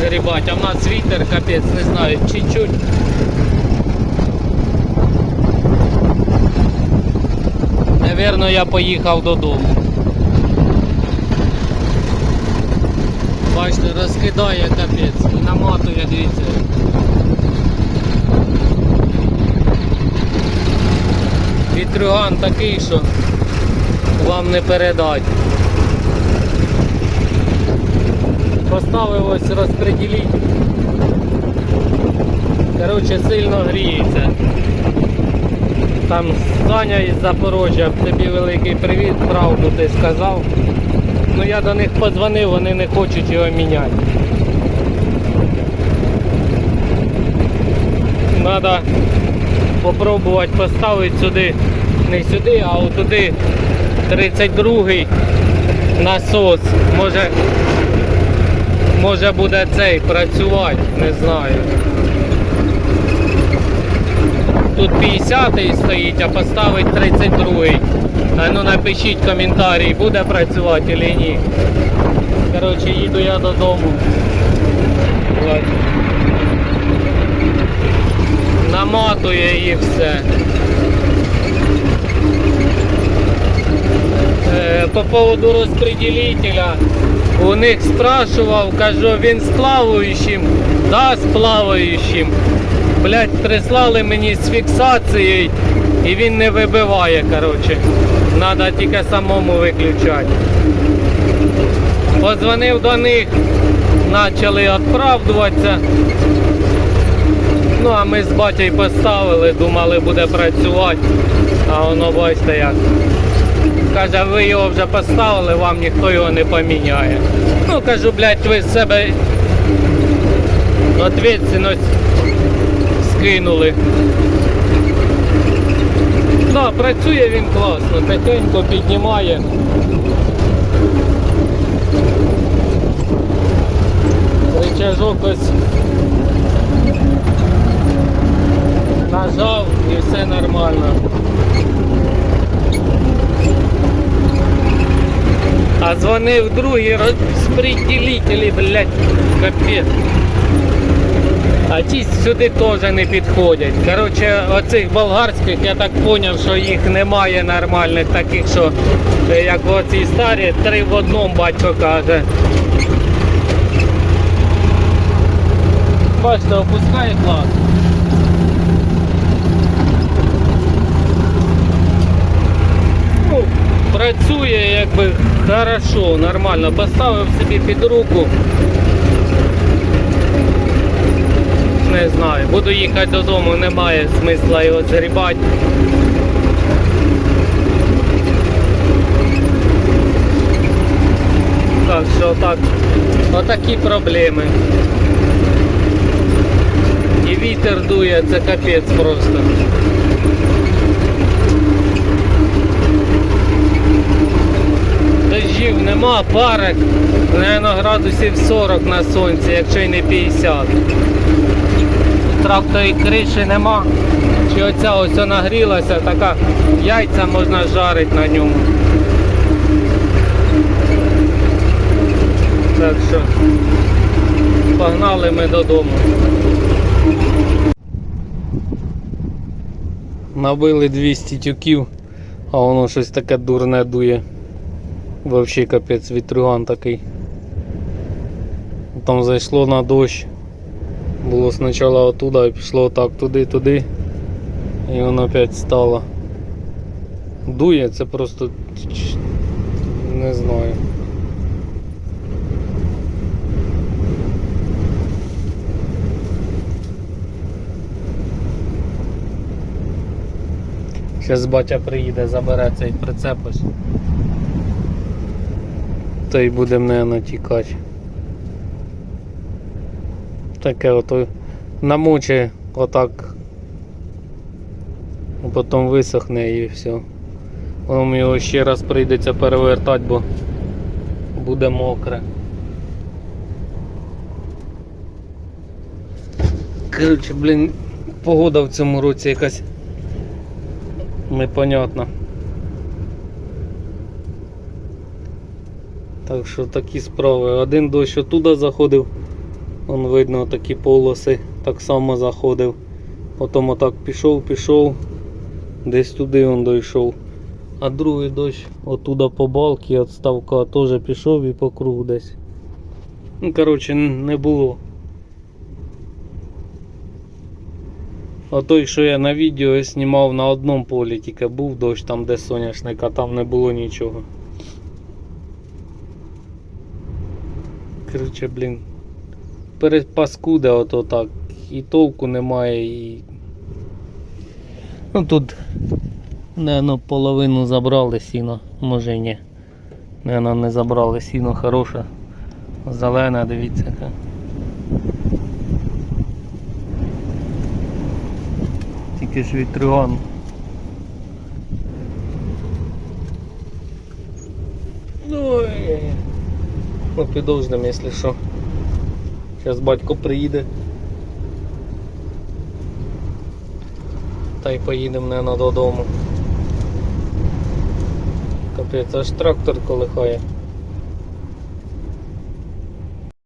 згрібати, а в нас вітер, капець, не знаю, чуть-чуть. Навірно, я поїхав додому. Бачите, розкидає капець і наматує, дивіться. Вітрюган такий, що вам не передать. Поставив ось розпреділитель. Коротше, сильно гріється. Там Саня із Запорожжя, тобі великий привіт, правду ти сказав. Ну я до них подзвонив, вони не хочуть його міняти. Надо попробувати поставити сюди, не сюди, а отуди 32-й насос. Може, може буде цей працювати, не знаю. Тут 50-й стоїть, а поставить 32-й. А ну напишіть коментарі, буде працювати чи ні. Коротше, їду я додому. Наматує і все. По поводу розпределителя. У них спрашивав, кажу, він з плаваючим, да, з плаваючим. Блять, прислали мені з фіксацією і він не вибиває, коротше. Надо тільки самому виключати. Позвонив до них, почали відправдуватися. Ну, а ми з батьком поставили, думали буде працювати, а воно бачите як. Каже, ви його вже поставили, вам ніхто його не поміняє. Ну кажу, блядь, ви з себе відповідальність скинули. Да, працює він класно, тихенько піднімає. Рычажок ось нажав і все нормально. А дзвонив другий розпределителі, блядь, капець. А ті сюди теж не підходять. Коротше, оцих болгарських, я так зрозумів, що їх немає нормальних таких, що е, як оці старі, три в одному батько каже. Бачите, опускає клас. Ну, працює якби хорошо, нормально. Поставив собі під руку. Не знаю. Буду їхати додому, немає смисла його згрібати. Так що так. Отакі проблеми. І вітер дує, це капець просто. Дождів нема, парок, наверное, градусів 40 на сонці, якщо й не 50. Трактої криші нема. Чи оця ось нагрілася, така яйця можна жарити на ньому. Так що погнали ми додому. Набили 200 тюків, а воно щось таке дурне дує. Вообще капець вітрюган такий. Там зайшло на дощ. Було спочатку отуда і пішло так туди-туди. І воно опять стало. Дує, це просто не знаю. Зараз батя приїде, забере цей прицеп ось. Та й будемо, наверное, тікати. Таке ото намоче отак. а Потім висохне і все. Потім його ще раз прийдеться перевертати, бо буде мокре. Коротше, блін, погода в цьому році якась непонятна. Так що такі справи. Один дощ отуда заходив, Вон видно такі полоси, так само заходив. Потім отак пішов, пішов, десь туди він дійшов. А другий дощ отуда по балки від ставка теж пішов і по кругу десь. Ну, коротше, не було. А той, що я на відео знімав на одному полі, тільки був дощ там, де соняшник, а там не було нічого. Коротше, блін. Перепаскуде ото так. І толку немає, і. Ну тут, наверно, половину забрали сіно, може ні. Наверно, не забрали сіно хороше. Зелене, дивіться. Тільки ж вітрюган. Ну, підовжним, якщо що. Зараз батько приїде. Та й поїдемо, наверное, додому. Капець, аж трактор колихає.